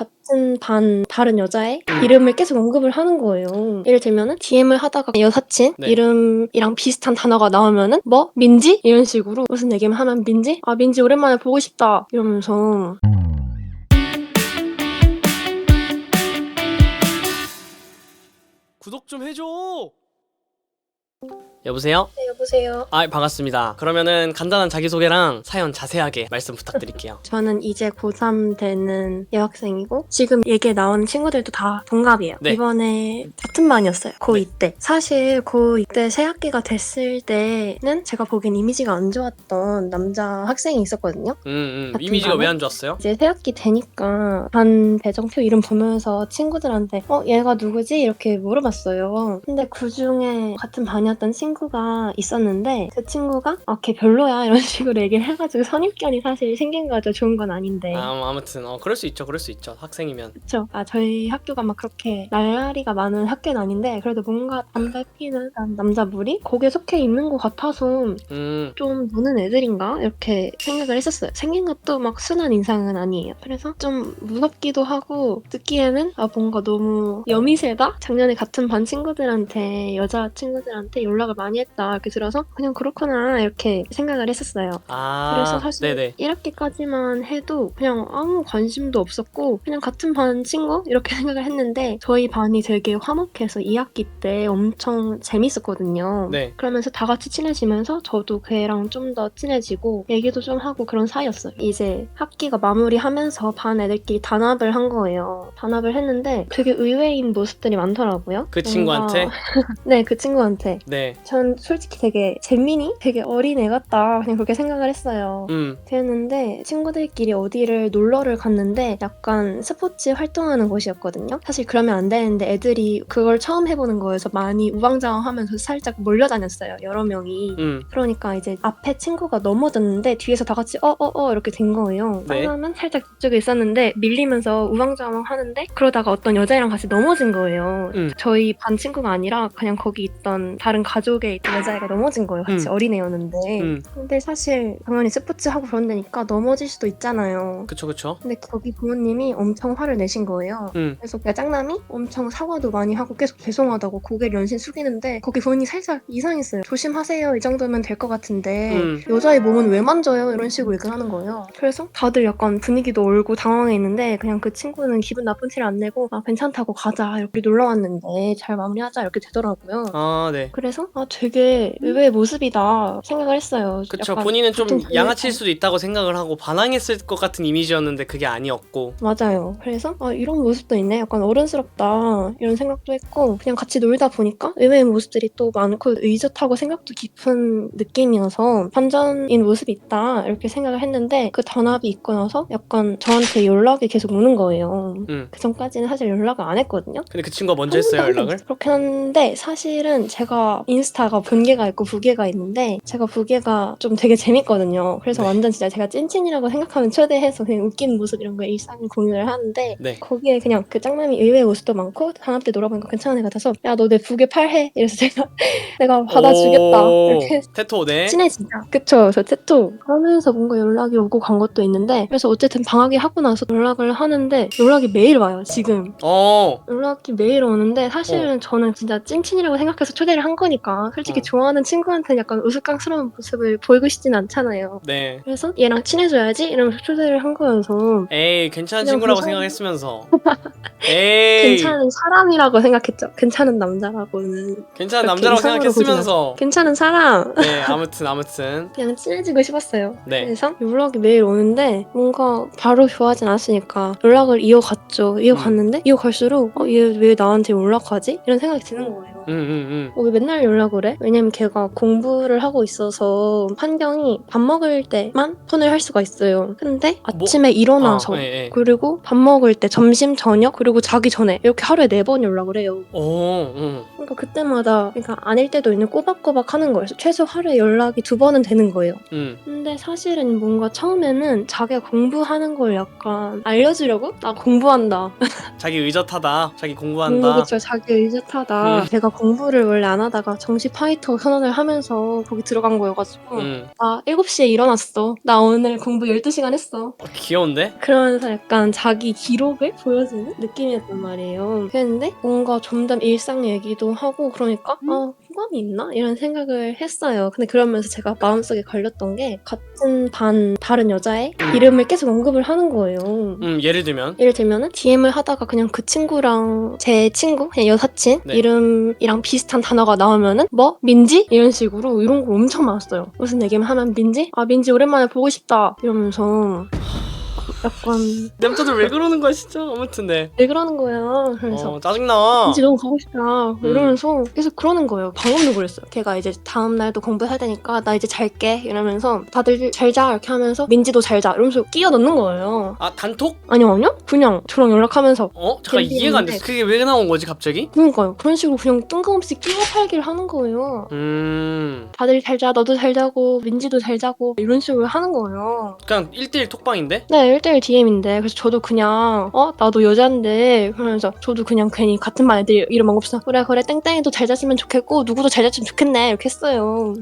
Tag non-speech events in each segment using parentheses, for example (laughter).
같은 반 다른 여자의 음. 이름을 계속 언급을 하는 거예요. 예를 들면은 DM을 하다가 여사친 네. 이름이랑 비슷한 단어가 나오면은 뭐 민지 이런 식으로 무슨 얘기만 하면 민지 아 민지 오랜만에 보고 싶다 이러면서 구독 좀 해줘. 여보세요? 네 여보세요. 아 반갑습니다. 그러면은 간단한 자기소개랑 사연 자세하게 말씀 부탁드릴게요. (laughs) 저는 이제 고3 되는 여학생이고 지금 얘기에 나온 친구들도 다 동갑이에요. 네. 이번에 같은 반이었어요. 고2 때. 사실 고2 때 새 학기가 됐을 때는 제가 보기엔 이미지가 안 좋았던 남자 학생이 있었거든요. 음, 음. 같은 이미지가? 왜 안 좋았어요? 이제 새 학기 되니까 반 배정표 이름 보면서 친구들한테 어 얘가 누구지 이렇게 물어봤어요. 근데 그 중에 같은 반이었던 친구 가 있었는데 그 친구가 아 걔 별로야 (laughs) 이런 식으로 얘기를 해가지고 선입견이 사실 생긴 거죠. 좋은 건 아닌데. 아, 뭐 아무튼 어 그럴 수 있죠. 그럴 수 있죠. 학생이면. 그쵸. 아, 저희 학교가 막 그렇게 날라리가 많은 학교는 아닌데, 그래도 뭔가 담배 피는 남- 남자분이 거기에 속해 있는 것 같아서 음. 좀 노는 애들인가? 이렇게 생각을 했었어요. 생긴 것도 막 순한 인상은 아니에요. 그래서 좀 무섭기도 하고, 듣기에는 아, 뭔가 너무 여미새다? 작년에 같은 반 친구들한테, 여자 친구들한테 연락을 많이 했다. 이렇게 들어서 그냥 그렇구나. 이렇게 생각을 했었어요. 아. 그래서 사실 네네. 1학기까지만 해도 그냥 아무 관심도 없었고 그냥 같은 반 친구 이렇게 (laughs) 생각을 했는데 저희 반이 되게 화목해서 2학기 때 엄청 재밌었거든요. 네. 그러면서 다 같이 친해지면서 저도 그 애랑 좀 더 친해지고 얘기도 좀 하고 그런 사이였어요. 이제 학기가 마무리하면서 반 애들끼리 단합을 한 거예요. 단합을 했는데 되게 의외인 모습들이 많더라고요. 그 친구한테? (laughs) 네, 그 친구한테. 네. 전 솔직히 되게 재민이? 되게 어린 애 같다. 그냥 그렇게 생각을 했어요. 음. 그랬는데 친구들끼리 어디를 놀러를 갔는데 약간 스포츠 활동하는 곳이었거든요. 사실 그러면 안 되는데 애들이 그걸 처음 해보는 거여서 많이 우왕좌왕하면서 살짝 몰려다녔어요. 여러 명이. 음. 그러니까 이제 앞에 친구가 넘어졌는데 뒤에서 다 같이 어어어 이렇게 된 거예요. 네. 하나는 살짝 뒤쪽에 있었는데 밀리면서 우왕좌왕 하는데 그러다가 어떤 여자애랑 같이 넘어진 거예요. 음. 저희 반 친구가 아니라 그냥 거기 있던 다른 가족 에 있던 여자애가 넘어진 거예요. 같이 음. 어린애였는데. 음. 근데 사실 당연히 스포츠 하고 그런 데니까 넘어질 수도 있잖아요. 그쵸 그쵸. 근데 거기 부모님이 엄청 화를 내신 거예요. 음. 그래서 그 짱남이 엄청 사과도 많이 하고 계속 죄송하다고 고개를 연신 숙이는데 거기 부모님이 살짝 이상했어요. 조심하세요. 이 정도면 될 것 같은데 음. 여자의 몸은 왜 만져요? 이런 식으로 얘기를 하는 거예요. 그래서 다들 약간 분위기도 얼고 당황해 있는데 그냥 그 친구는 기분 나쁜 티를 안 내고 아 괜찮다고 가자 이렇게 놀러 왔는데 잘 마무리하자 이렇게 되더라고요. 아, 네. 그래서 아 되게 의외의 모습이다 생각을 했어요. 그쵸. 약간 본인은 좀 보통 양아칠 수도 있다고 생각을 하고 반항했을 것 같은 이미지였는데 그게 아니었고. 맞아요. 그래서 아, 이런 모습도 있네. 약간 어른스럽다 이런 생각도 했고 그냥 같이 놀다 보니까 의외의 모습들이 또 많고 의젓하고 생각도 깊은 느낌이어서 반전인 모습이 있다 이렇게 생각을 했는데 그 단합이 있고 나서 약간 저한테 연락이 계속 오는 거예요. 음. 그 전까지는 사실 연락을 안 했거든요. 근데 그 친구가 먼저 했어요 한 번도 연락을? 그렇게 하는데 사실은 제가 인스타 가 본계가 있고 부계가 있는데 제가 부계가 좀 되게 재밌거든요. 그래서 네. 완전 진짜 제가 찐친이라고 생각하면 초대해서 그냥 웃기는 모습 이런 거 일상 공유를 하는데 네. 거기에 그냥 그 짱남이 의외의 모습도 많고 단합 때 놀아보니까 괜찮은 애 같아서 야 너 내 부계 팔해 이래서 제가 (laughs) 내가 받아주겠다 오, 이렇게 테토 네. 친해지자. 그쵸. 저 테토 하면서 뭔가 연락이 오고 간 것도 있는데 그래서 어쨌든 방학이 하고 나서 연락을 하는데 연락이 매일 와요 지금. 어. 연락이 매일 오는데 사실은 저는 진짜 찐친이라고 생각해서 초대를 한 거니까 솔직히 어. 좋아하는 친구한테는 약간 우스꽝스러운 모습을 보이고 싶진 않잖아요. 네. 그래서 얘랑 친해져야지 이러면서 초대를 한 거여서 에이 괜찮은 그냥 친구라고 그 사람- 생각했으면서. (laughs) 에이. 괜찮은 사람이라고 생각했죠. 괜찮은 남자라고는 괜찮은 남자라고 이상으로 생각했으면서. 괜찮은 사람 네 아무튼 아무튼. (laughs) 그냥 친해지고 싶었어요. 네. 그래서 연락이 매일 오는데 뭔가 바로 좋아하진 않았으니까 연락을 이어갔죠. 이어갔는데 이어갈수록 어, 얘 왜 나한테 연락하지? 이런 생각이 드는 거예요. 음 음, 음. 어, 왜 맨날 연락을 해? 왜냐면 걔가 공부를 하고 있어서 환경이 밥 먹을 때만 폰을 할 수가 있어요. 근데 아침에 일어나서 아, 예, 예. 그리고 밥 먹을 때 점심 저녁 그리고 자기 전에 이렇게 하루에 네 번 연락을 해요. 오, 음. 그러니까 그때마다 그러니까 아닐 때도 있는 꼬박꼬박 하는 거예요. 최소 하루에 연락이 두 번은 되는 거예요. 음. 근데 사실은 뭔가 처음에는 자기가 공부하는 걸 약간 알려주려고 나 공부한다. 자기 의젓하다. 자기 음, 공부한다. 그쵸. 자기 의젓하다. 음. 제가 공부를 원래 안 하다가 정시 파이터 선언을 하면서 거기 들어간 거여가지고 음. 나 7시에 일어났어. 나 오늘 공부 12시간 했어. 어, 귀여운데? 그러면서 약간 자기 기록을 보여주는 느낌이었단 말이에요. 그랬는데 뭔가 점점 일상 얘기도 하고 그러니까 아 호감이 있나? 이런 생각을 했어요. 근데 그러면서 제가 마음속에 걸렸던 게 같은 반 다른 여자의 이름을 계속 언급을 하는 거예요. 음 예를 들면 예를 들면은 DM을 하다가 그냥 그 친구랑 제 친구 그냥 여사친 네. 이름이랑 비슷한 단어가 나오면은 뭐 민지 이런 식으로 이런 거 엄청 많았어요. 무슨 얘기만 하면 민지 아 민지 오랜만에 보고 싶다 이러면서 약간 남자들 왜 그러는 거야 진짜 아무튼 네 왜 그러는 거야? 그래서 어, 짜증나 민지 너무 가고 싶다 음. 이러면서 계속 그러는 거예요. 방금도 그랬어요. 걔가 이제 다음 날도 공부해야 되니까 나 이제 잘게 이러면서 다들 잘 자 이렇게 하면서 민지도 잘 자 이러면서 끼어 넣는 거예요. 아 단톡? 아니요 아니요 그냥 저랑 연락하면서 어? 잠깐. 이해가 안 됐어 그게 왜 나온 거지 갑자기? 그러니까요. 그런 식으로 그냥 뜬금없이 끼워 팔기를 하는 거예요. 음 다들 잘 자, 너도 잘 자고, 민지도 잘 자고, 이런 식으로 하는 거예요. 그냥 1대1 톡방인데? 네, 1대 1 DM인데, 그래서 저도 그냥, 어? 나도 여잔데, 그러면서 저도 그냥 괜히 같은 반 애들 이름 언급해서, 그래, 그래, 땡땡이도 잘 잤으면 좋겠고, 누구도 잘 잤으면 좋겠네, 이렇게 했어요.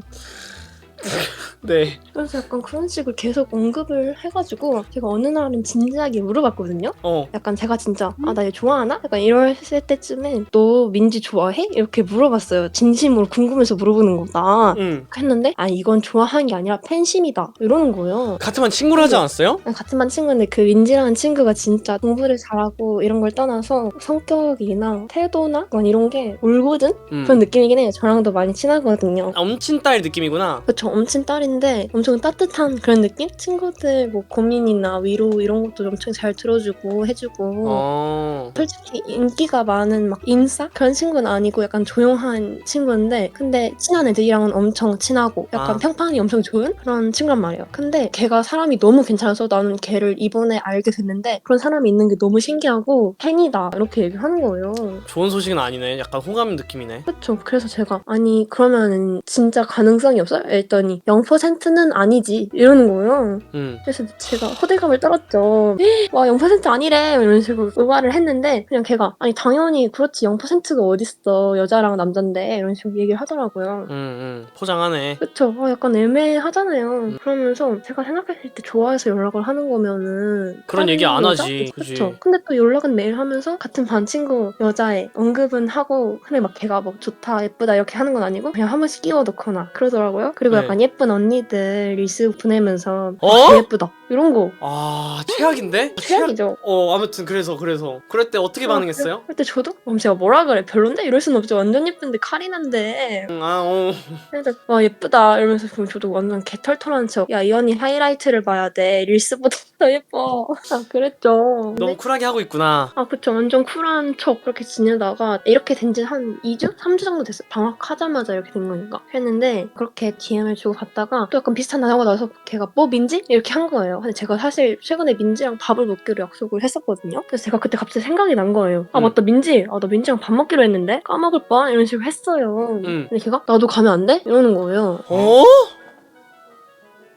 (laughs) 네 그래서 약간 그런 식으로 계속 언급을 해가지고, 제가 어느 날은 진지하게 물어봤거든요? 어. 약간 제가 진짜 아 나 얘 좋아하나? 약간 이랬을 때쯤에 너 민지 좋아해? 이렇게 물어봤어요. 진심으로 궁금해서 물어보는 거다. 음. 했는데 아 이건 좋아하는 게 아니라 팬심이다 이러는 거예요. 같은 반 친구를 하지 않았어요? 같은 반 친구인데 그 민지라는 친구가 진짜 공부를 잘하고 이런 걸 떠나서 성격이나 태도나 이런 게 올고든 음. 그런 느낌이긴 해요. 저랑도 많이 친하거든요. 아, 엄친 딸 느낌이구나 그쵸 엄친 딸인데 엄청 따뜻한 그런 느낌? 친구들 뭐 고민이나 위로 이런 것도 엄청 잘 들어주고 해주고 어. 솔직히 인기가 많은 막 인싸 그런 친구는 아니고 약간 조용한 친구인데 근데 친한 애들이랑은 엄청 친하고 약간 아. 평판이 엄청 좋은 그런 친구란 말이에요. 근데 걔가 사람이 너무 괜찮아서 나는 걔를 이번에 알게 됐는데 그런 사람이 있는 게 너무 신기하고 팬이다 이렇게 얘기하는 거예요. 좋은 소식은 아니네 약간 호감 느낌이네 그렇죠. 그래서 제가 아니 그러면은 진짜 가능성이 없어요? 했더니 0%는 아니지 이러는 거예요. 음. 그래서 제가 호들갑을 떨었죠. 와 0% 아니래 이런 식으로 의아를 했는데 그냥 걔가 아니 당연히 그렇지 0%가 어딨어 여자랑 남잔데 이런 식으로 얘기를 하더라고요. 음, 음. 포장하네 그쵸? 어, 약간 애매하잖아요. 그러면서 제가 생각했을 때 좋아해서 연락을 하는 거면은 그런 얘기 안? 하지, 그치. 그쵸? 근데 또 연락은 매일 하면서 같은 반 친구 여자애 언급은 하고 근데 막 걔가 뭐 좋다 예쁘다 이렇게 하는 건 아니고 그냥 한 번씩 끼워 넣거나 그러더라고요. 그리고 네. 약간 예쁜 언니들 릴스 보내면서 어? 예쁘다 이런 거. 아 최악인데? 최악이죠. 어 아무튼 그래서 그래서. 그럴 때 어떻게 반응했어요? 그때 저도? 그럼 제가 뭐라 그래? 별론데? 이럴 순 없죠. 완전 예쁜데 카리난데. 음, 아 어. 그래서 와 예쁘다. 이러면서 그럼 저도 완전 개털털한 척야 이 언니 하이라이트를 봐야 돼. 릴스보다 (laughs) 더 예뻐. (laughs) 아 그랬죠. 너무 쿨하게 하고 있구나. 아 그쵸. 완전 쿨한 척 그렇게 지내다가 이렇게 된 지 한 2주? 3주 정도 됐어요. 방학하자마자 이렇게 된 거니까. 했는데 그렇게 DM을 주고 갔다가 또 약간 비슷한 날 하고 나서 걔가 뭐 민지? 이렇게 한 거예요 근데 제가 사실 최근에 민지랑 밥을 먹기로 약속을 했었거든요. 그래서 제가 그때 갑자기 생각이 난 거예요. 아 음. 맞다. 민지. 아 나 민지랑 밥 먹기로 했는데? 까먹을 뻔? 이런 식으로 했어요. 음. 근데 걔가 나도 가면 안 돼? 이러는 거예요. 어?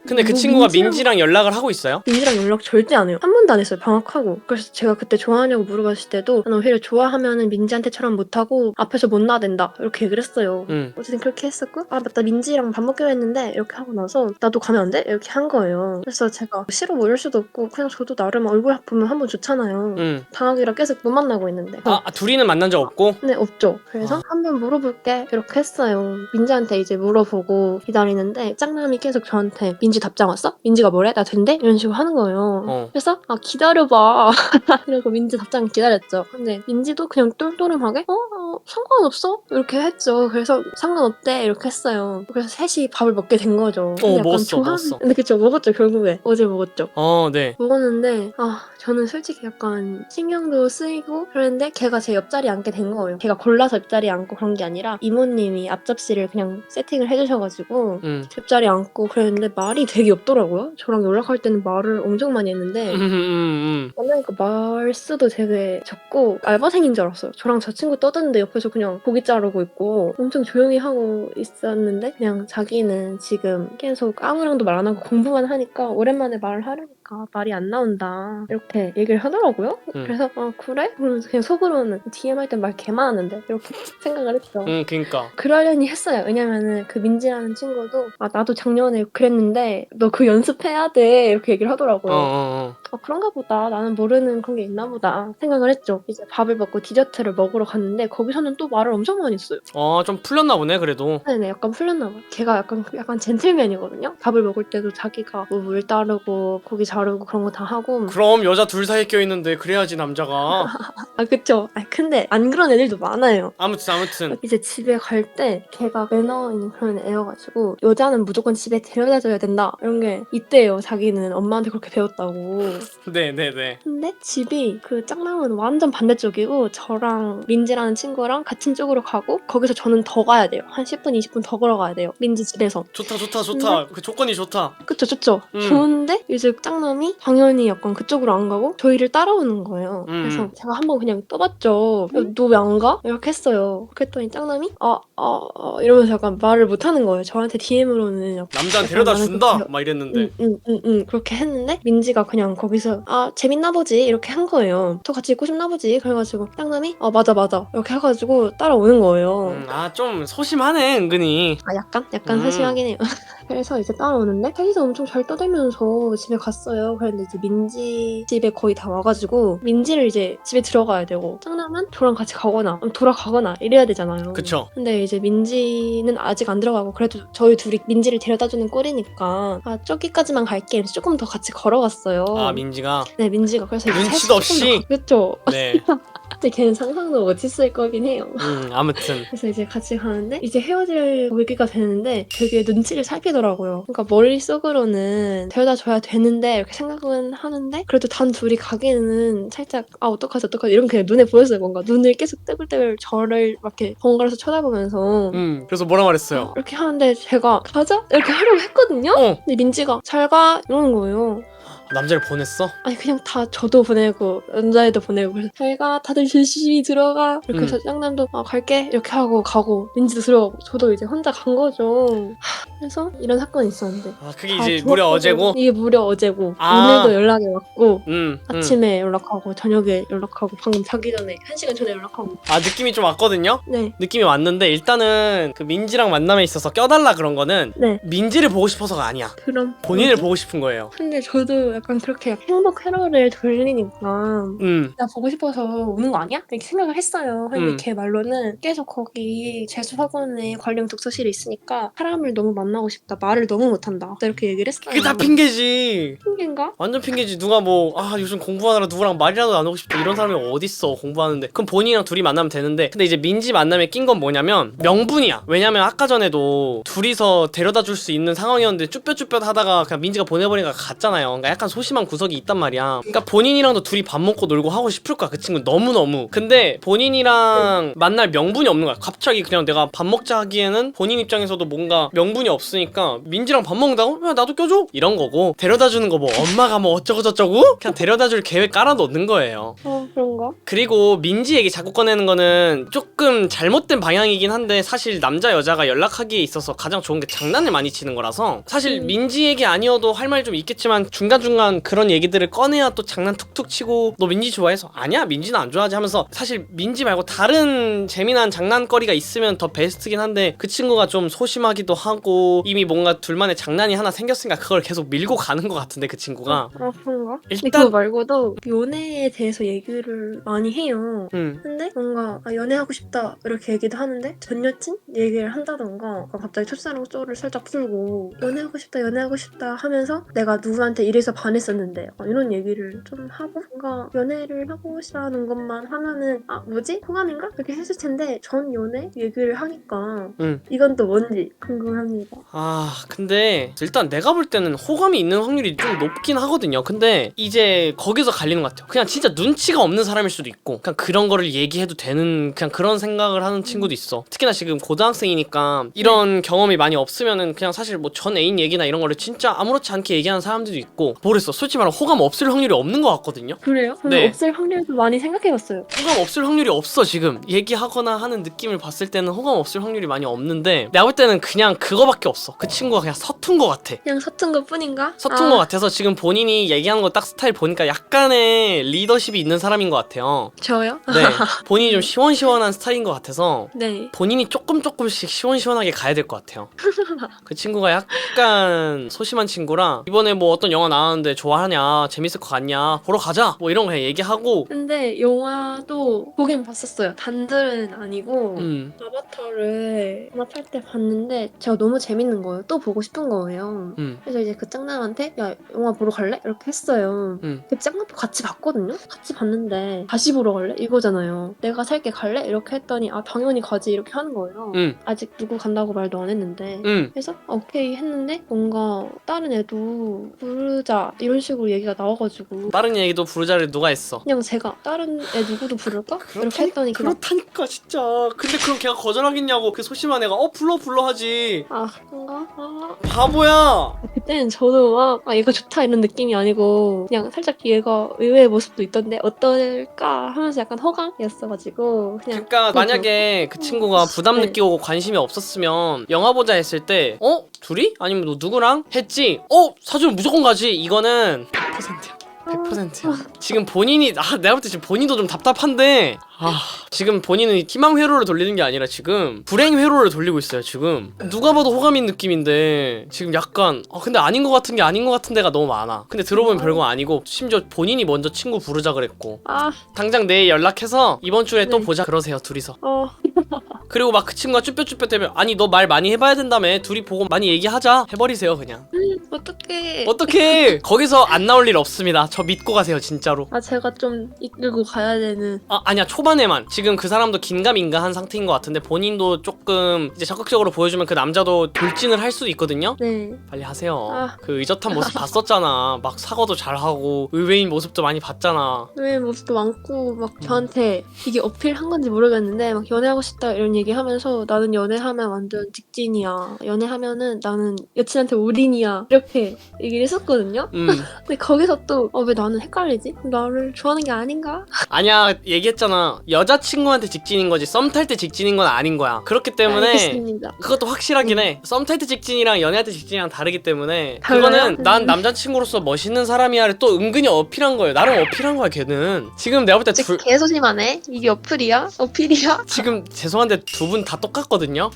근데 그 뭐 친구가 민지랑- 민지랑 연락을 하고 있어요? 민지랑 연락 절대 안 해요. 한 번도 안 했어요. 방학하고. 그래서 제가 그때 좋아하냐고 물어봤을 때도 나는 오히려 좋아하면은 민지한테처럼 못하고 앞에서 못 나댄다. 이렇게 얘기를 했어요. 응 어쨌든 그렇게 했었고 아 맞다 민지랑 밥 먹기로 했는데 이렇게 하고 나서 나도 가면 안 돼? 이렇게 한 거예요. 그래서 제가 싫어 보일 수도 없고 그냥 저도 나름 얼굴 보면 한 번 좋잖아요. 응. 방학이라 계속 못 만나고 있는데. 아, 아, 둘이는 만난 적 없고? 네, 없죠. 그래서 아. 한번 물어볼게 이렇게 했어요. 민지한테 이제 물어보고 기다리는데 짱남이 계속 저한테 민지 답장 왔어? 민지가 뭐래? 나 된대? 이런 식으로 하는 거예요. 어. 그래서 아 기다려봐. (laughs) 그리고 민지 답장 기다렸죠. 근데 민지도 그냥 똘똘하게 어, 어 상관없어 이렇게 했죠. 그래서 상관없대 이렇게 했어요. 그래서 셋이 밥을 먹게 된 거죠. 근데 약간 먹었어, 먹었어. 근데 그쵸 먹었죠 결국에 어제 먹었죠. 어, 네. 먹었는데 아 저는 솔직히 약간 신경도 쓰이고 그랬는데 걔가 제 옆자리에 앉게 된 거예요. 걔가 골라서 옆자리에 앉고 그런 게 아니라 이모님이 앞접시를 그냥 세팅을 해주셔가지고 응. 옆자리에 앉고 그랬는데 말이 되게 없더라고요. 저랑 연락할 때는 말을 엄청 많이 했는데 음, 음, 음. 만나니까 말수도 되게 적고 알바생인 줄 알았어요. 저랑 저 친구 떠드는데 옆에서 그냥 고기 자르고 있고 엄청 조용히 하고 있었는데 그냥 자기는 지금 계속 아무랑도 말 안 하고 공부만 하니까 오랜만에 말을 하려니 까 보니까 말이 안 나온다 이렇게 얘기를 하더라고요. 음. 그래서 아 그래? 그러면서 그냥 속으로는 DM 할 땐 말 개 많았는데 이렇게 (laughs) 생각을 했죠. 응 그니까 그러려니 했어요. 왜냐면은 그 민지라는 친구도 아 나도 작년에 그랬는데 너 그 연습해야 돼 이렇게 얘기를 하더라고요. 어 어 어 아 그런가 보다 나는 모르는 그런 게 있나 보다 생각을 했죠. 이제 밥을 먹고 디저트를 먹으러 갔는데 거기서는 또 말을 엄청 많이 했어요. 어, 좀 풀렸나 보네 그래도 네네 약간 풀렸나 봐요. 걔가 약간 약간 젠틀맨이거든요. 밥을 먹을 때도 자기가 뭐 물 따르고 고기 자르고 그런 거 다 하고 그럼 여자 둘 사이에 껴있는데 그래야지 남자가 (laughs) 아 그쵸. 아 근데 안 그런 애들도 많아요. 아무튼 아무튼 이제 집에 갈 때 걔가 매너 있는 그런 애여가지고 여자는 무조건 집에 데려다 줘야 된다 이런 게 있대요 자기는 엄마한테 그렇게 배웠다고 네네네. (laughs) 근데 집이 그 짝남은 완전 반대쪽이고 저랑 민지라는 친구랑 같은 쪽으로 가고 거기서 저는 더 가야 돼요. 한 10분 20분 더 걸어가야 돼요. 민지 집에서. 좋다 좋다 좋다. 그 조건이 좋다. 그쵸 좋죠. 음. 좋은데 이제 짝남이 당연히 약간 그쪽으로 안 가고 저희를 따라오는 거예요. 음. 그래서 제가 한번 그냥 떠봤죠. 너 왜 안 가? 이렇게 했어요. 그랬더니 짝남이 아, 아, 아 이러면서 약간 말을 못 하는 거예요. 저한테 DM으로는 남자는 데려다 준다! 막 이랬는데. 응, 응, 응, 응. 그렇게 했는데 민지가 그냥 거기 서 아 재밌나 보지 이렇게 한 거예요. 저 같이 있고 싶나 보지. 그래가지고 짱남이 아 맞아 맞아 이렇게 해가지고 따라오는 거예요. 음, 아좀 소심하네 은근히 아 약간 약간 음. 소심하긴 해요. (laughs) 그래서 이제 따라오는데 셋이서 엄청 잘 떠들면서 집에 갔어요. 그런데 이제 민지 집에 거의 다 와가지고 민지를 이제 집에 들어가야 되고 짱남은 저랑 같이 가거나 돌아가거나 이래야 되잖아요. 그쵸 근데 이제 민지는 아직 안 들어가고 그래도 저희 둘이 민지를 데려다주는 꼴이니까 아 저기까지만 갈게 조금 더 같이 걸어갔어요. 아 민지가 네 민지가 그래서 이제 눈치도 셋이 조금 없이? 더 가- 그쵸. 네 (laughs) 근데 걔는 상상도 못했을 거긴 해요. 음, 아무튼 (laughs) 그래서 이제 같이 가는데 이제 헤어질 얘기가 되는데 되게 눈치를 살피더라고요. 그러니까 머릿속으로는 데려다 줘야 되는데 이렇게 생각은 하는데 그래도 단 둘이 가기에는 살짝 아 어떡하지 어떡하지 이런 게 그냥 눈에 보였어요. 뭔가 눈을 계속 떼굴떼굴 저를 막 이렇게 번갈아서 쳐다보면서 음 그래서 뭐라 말했어요 이렇게 하는데 제가 가자 이렇게 하려고 했거든요. 어 근데 민지가 잘 가 이러는 거예요. 남자를 보냈어? 아니 그냥 다 저도 보내고 남자애도 보내고 그래서 잘가 다들 조심히 들어가. 이렇게 음. 해서 짱남도 아 갈게. 이렇게 하고 가고 민지도 들어가고. 저도 이제 혼자 간 거죠. 하, 그래서 이런 사건이 있었는데. 아 그게 다 이제 무려. 어제고? 이게 무려 어제고. 아. 오늘도 연락이 왔고 음, 음. 아침에 연락하고 저녁에 연락하고 방금 자기 전에 한 시간 전에 연락하고. 아 느낌이 좀 왔거든요? 네. 느낌이 왔는데 일단은 그 민지랑 만남에 있어서 껴달라 그런 거는 네. 민지를 보고 싶어서가 아니야. 그럼. 본인을 보고 싶은 거예요. 근데 저도 약간 그렇게 행복 회로를 돌리니까 음 나 보고 싶어서 오는 거 아니야? 이렇게 생각을 했어요. 근데 음. 걔 말로는 계속 거기 재수학원에 관련 독서실이 있으니까 사람을 너무 만나고 싶다. 말을 너무 못한다. 이렇게 얘기를 했어요. 그게 다 핑계지 핑계인가? 완전 핑계지 누가 뭐 아 요즘 공부하느라 누구랑 말이라도 나누고 싶다 이런 사람이 어딨어 공부하는데 그럼 본인이랑 둘이 만나면 되는데 근데 이제 민지 만남에 낀 건 뭐냐면 명분이야 왜냐면 아까 전에도 둘이서 데려다 줄 수 있는 상황이었는데 쭈뼛쭈뼛 하다가 그냥 민지가 보내버리니까 갔잖아요 그러니까 약간 소심한 구석이 있단 말이야. 그러니까 본인이랑도 둘이 밥 먹고 놀고 하고 싶을 거야 그 친구 너무 너무. 근데 본인이랑 만날 명분이 없는 거야. 갑자기 그냥 내가 밥 먹자 하기에는 본인 입장에서도 뭔가 명분이 없으니까 민지랑 밥 먹는다고? 야 나도 껴줘? 이런 거고. 데려다 주는 거 뭐 엄마가 뭐 어쩌고 저쩌고? 그냥 데려다 줄 계획 깔아 놓는 거예요. 어 그런가? 그리고 민지 얘기 자꾸 꺼내는 거는 조금 잘못된 방향이긴 한데 사실 남자 여자가 연락하기에 있어서 가장 좋은 게 장난을 많이 치는 거라서 사실 음. 민지 얘기 아니어도 할 말 좀 있겠지만 중간중간 그런 얘기들을 꺼내야 또 장난 툭툭 치고 너 민지 좋아해서 아니야 민지는 안 좋아하지 하면서 사실 민지 말고 다른 재미난 장난거리가 있으면 더 베스트긴 한데 그 친구가 좀 소심하기도 하고 이미 뭔가 둘만의 장난이 하나 생겼으니까 그걸 계속 밀고 가는 것 같은데 그 친구가 아 그런가? 근데 일단- 그거 말고도 연애에 대해서 얘기를 많이 해요. 음 근데 뭔가 아, 연애하고 싶다 이렇게 얘기도 하는데 전 여친 얘기를 한다던가 갑자기 첫사랑 쏘를 살짝 풀고 연애하고 싶다 연애하고 싶다 하면서 내가 누구한테 이래서 반 했었는데 약간 이런 얘기를 좀 하고 뭔가 연애를 하고 싶다는 것만 하면은 아 뭐지? 호감인가? 이렇게 했을 텐데 전 연애 얘기를 하니까 음. 이건 또 뭔지 궁금합니다. 아 근데 일단 내가 볼 때는 호감이 있는 확률이 좀 높긴 하거든요. 근데 이제 거기서 갈리는 것 같아요. 그냥 진짜 눈치가 없는 사람일 수도 있고 그냥 그런 거를 얘기해도 되는 그냥 그런 생각을 하는 친구도 있어. 특히나 지금 고등학생이니까 이런 경험이 많이 없으면은 그냥 사실 뭐 전 애인 얘기나 이런 거를 진짜 아무렇지 않게 얘기하는 사람들도 있고 모르겠어 솔직히 말하면 호감 없을 확률이 없는 것 같거든요 그래요? 저는 네. 없을 확률도 많이 생각해봤어요. 호감 없을 확률이 없어 지금 얘기하거나 하는 느낌을 봤을 때는 호감 없을 확률이 많이 없는데 내가 볼 때는 그냥 그거밖에 없어 그 친구가 그냥 서툰 것 같아 그냥 서툰 것 뿐인가? 서툰 아, 것 같아서 지금 본인이 얘기하는 거 딱 스타일 보니까 약간의 리더십이 있는 사람인 것 같아요 저요? 네 (laughs) 본인이 좀 시원시원한 스타일인 것 같아서 네. 본인이 조금 조금씩 시원시원하게 가야 될 것 같아요. (laughs) 그 친구가 약간 소심한 친구라 이번에 뭐 어떤 영화 나왔는데 좋아하냐 재밌을 것 같냐 보러 가자 뭐 이런 거 그냥 얘기하고 근데 영화도 보긴 봤었어요. 단들은 아니고 음 아바타를 아바타 때 봤는데 제가 너무 재밌는 거예요. 또 보고 싶은 거예요. 음. 그래서 이제 그 짱남한테 야 영화 보러 갈래? 이렇게 했어요. 음. 그 짱남도 같이 봤거든요. 같이 봤는데 다시 보러 갈래? 이거잖아요. 내가 살게 갈래? 이렇게 했더니 아 당연히 가지 이렇게 하는 거예요. 음. 아직 누구 간다고 말도 안 했는데 음. 그래서 아, 오케이 했는데 뭔가 다른 애도 부르자 이런 식으로 얘기가 나와가지고 다른 얘기도 부르자를 누가 했어 그냥 제가 다른 애 누구도 부를까? 이렇게 했더니 그냥 그렇다니까 진짜 근데 그럼 걔가 거절하겠냐고 그 소심한 애가 어 불러 불러 하지 아 그런가? 아 바보야 그때는 저도 막 아, 이거 좋다 이런 느낌이 아니고 그냥 살짝 얘가 의외의 모습도 있던데 어떨까 하면서 약간 허감이었어가지고 그냥 그러니까 만약에 그 친구가 부담 네. 느끼고 관심이 없었으면 영화 보자 했을 때 어? 둘이? 아니면 너 누구랑? 했지? 어? 사주면 무조건 가지 이 거는 100%야. 100%야. 지금 본인이 아 내가 볼 때 지금 본인도 좀 답답한데 아 지금 본인은 희망 회로를 돌리는 게 아니라 지금 불행 회로를 돌리고 있어요 지금. 누가 봐도 호감인 느낌인데 지금 약간 아 근데 아닌 것 같은 게 아닌 것 같은 데가 너무 많아. 근데 들어보면 별거 아니고 심지어 본인이 먼저 친구 부르자 그랬고. 아. 당장 내일 연락해서 이번 주에 또 네. 보자. 그러세요 둘이서. 어, 그리고 막 그 친구가 쭈뼛쭈뼛대면 아니 너 말 많이 해봐야 된다며. 둘이 보고 많이 얘기하자. 해버리세요 그냥 어떡해. 어떻게 거기서 안 나올 일 없습니다. 저 믿고 가세요 진짜로. 아 제가 좀 이끌고 가야 되는. 아 아니야. 초반에만. 지금 그 사람도 긴가민가 한 상태인 것 같은데 본인도 조금 이제 적극적으로 보여주면 그 남자도 돌진을 할 수도 있거든요? 네. 빨리 하세요. 아. 그 의젓한 모습 봤었잖아. 막 사과도 잘하고 의외인 모습도 많이 봤잖아. 의외의 모습도 많고 막 저한테 이게 어필한 건지 모르겠는데 막 연애하고 싶다 이런 얘기하면서 나는 연애하면 완전 직진이야. 연애하면은 나는 여친한테 올인이야. 이렇게 얘기를 했었거든요 음 (laughs) 근데 거기서 또 어 왜 나는 헷갈리지? 나를 좋아하는 게 아닌가? 아니야 얘기했잖아 여자친구한테 직진인 거지 썸 탈 때 직진인 건 아닌 거야 그렇기 때문에 알겠습니다 그것도 확실하긴 해. 썸 탈 때 직진이랑 연애할 때 직진이랑 다르기 때문에 달라요? 그거는 난 음. 남자친구로서 멋있는 사람이야를 또 은근히 어필한 거예요. 나름 어필한 거야 걔는. 지금 내가 볼 때 둘 개소심하네 이게 어플이야? 어필이야? (laughs) 지금 죄송한데 두 분 다 똑같거든요.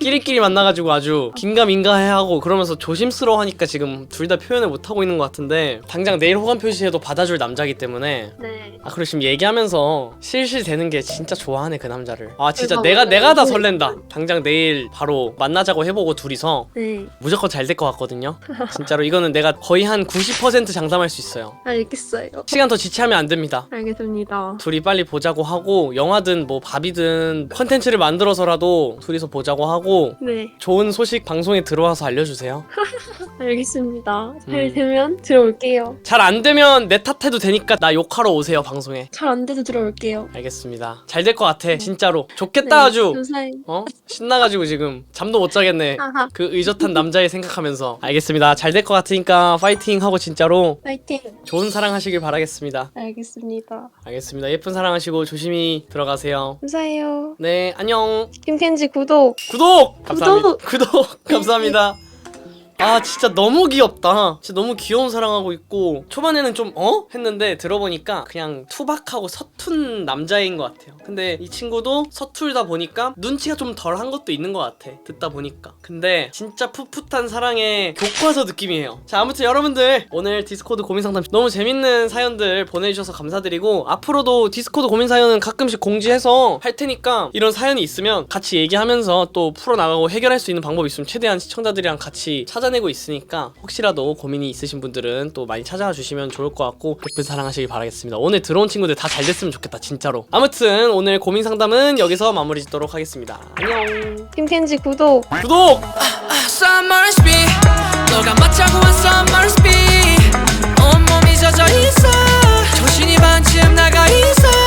끼리끼리 만나가지고 아주 긴가민가해하고 그러면서 조심스러워하니 까 지금 둘 다 표현을 못 하고 있는 것 같은데 당장 내일 호감 표시해도 받아줄 남자기 때문에 네 아 그리고 지금 얘기하면서 실실 되는 게 진짜 좋아하네 그 남자를. 아 진짜 내가 내가 다 설렌다. 당장 내일 바로 만나자고 해보고 둘이서 네, 무조건 잘 될 것 같거든요. 진짜로 이거는 내가 거의 한 90% 장담할 수 있어요. 알겠어요 시간 더 지체하면 안 됩니다. 알겠습니다 둘이 빨리 보자고 하고 영화든 뭐 밥이든 컨텐츠를 만들어서라도 둘이서 보자고 하고 네 좋은 소식 방송에 들어와서 알려주세요. (laughs) 알겠습니다 잘 음. 되면 들어올게요 잘 안 되면 내 탓해도 되니까 나 욕하러 오세요 방송에. 잘 안 돼도 들어올게요 알겠습니다. 잘 될 것 같아 진짜로. 좋겠다 네, 아주. 감사해요 어 신나가지고 지금 잠도 못 자겠네. 하하 그 의젓한 남자애 생각하면서 알겠습니다. 잘 될 것 같으니까 파이팅 하고 진짜로 파이팅 좋은 사랑 하시길 바라겠습니다. 알겠습니다 알겠습니다. 예쁜 사랑 하시고 조심히 들어가세요. 감사해요 네, 안녕. 김켄지 구독 구독! 감사합니다. 구독! (laughs) 감사합니다. 아 진짜 너무 귀엽다. 진짜 너무 귀여운 사랑하고 있고 초반에는 좀 어? 했는데 들어보니까 그냥 투박하고 서툰 남자인 것 같아요. 근데 이 친구도 서툴다 보니까 눈치가 좀 덜한 것도 있는 것 같아 듣다 보니까. 근데 진짜 풋풋한 사랑의 교과서 느낌이에요. 자 아무튼 여러분들 오늘 디스코드 고민상담 너무 재밌는 사연들 보내주셔서 감사드리고 앞으로도 디스코드 고민사연은 가끔씩 공지해서 할 테니까 이런 사연이 있으면 같이 얘기하면서 또 풀어나가고 해결할 수 있는 방법이 있으면 최대한 시청자들이랑 같이 찾아 찾아내고 있으니까 혹시라도 고민이 있으신 분들은 또 많이 찾아와 주시면 좋을 것 같고 예쁜 사랑하시길 바라겠습니다. 오늘 들어온 친구들 다 잘 됐으면 좋겠다 진짜로. 아무튼 오늘 고민 상담은 여기서 마무리 짓도록 하겠습니다. 안녕. 팀켄지 구독. 구독. 너가 맞자고 한 summer's b e 온몸이 젖어 있어 정신이 반쯤 나가 있어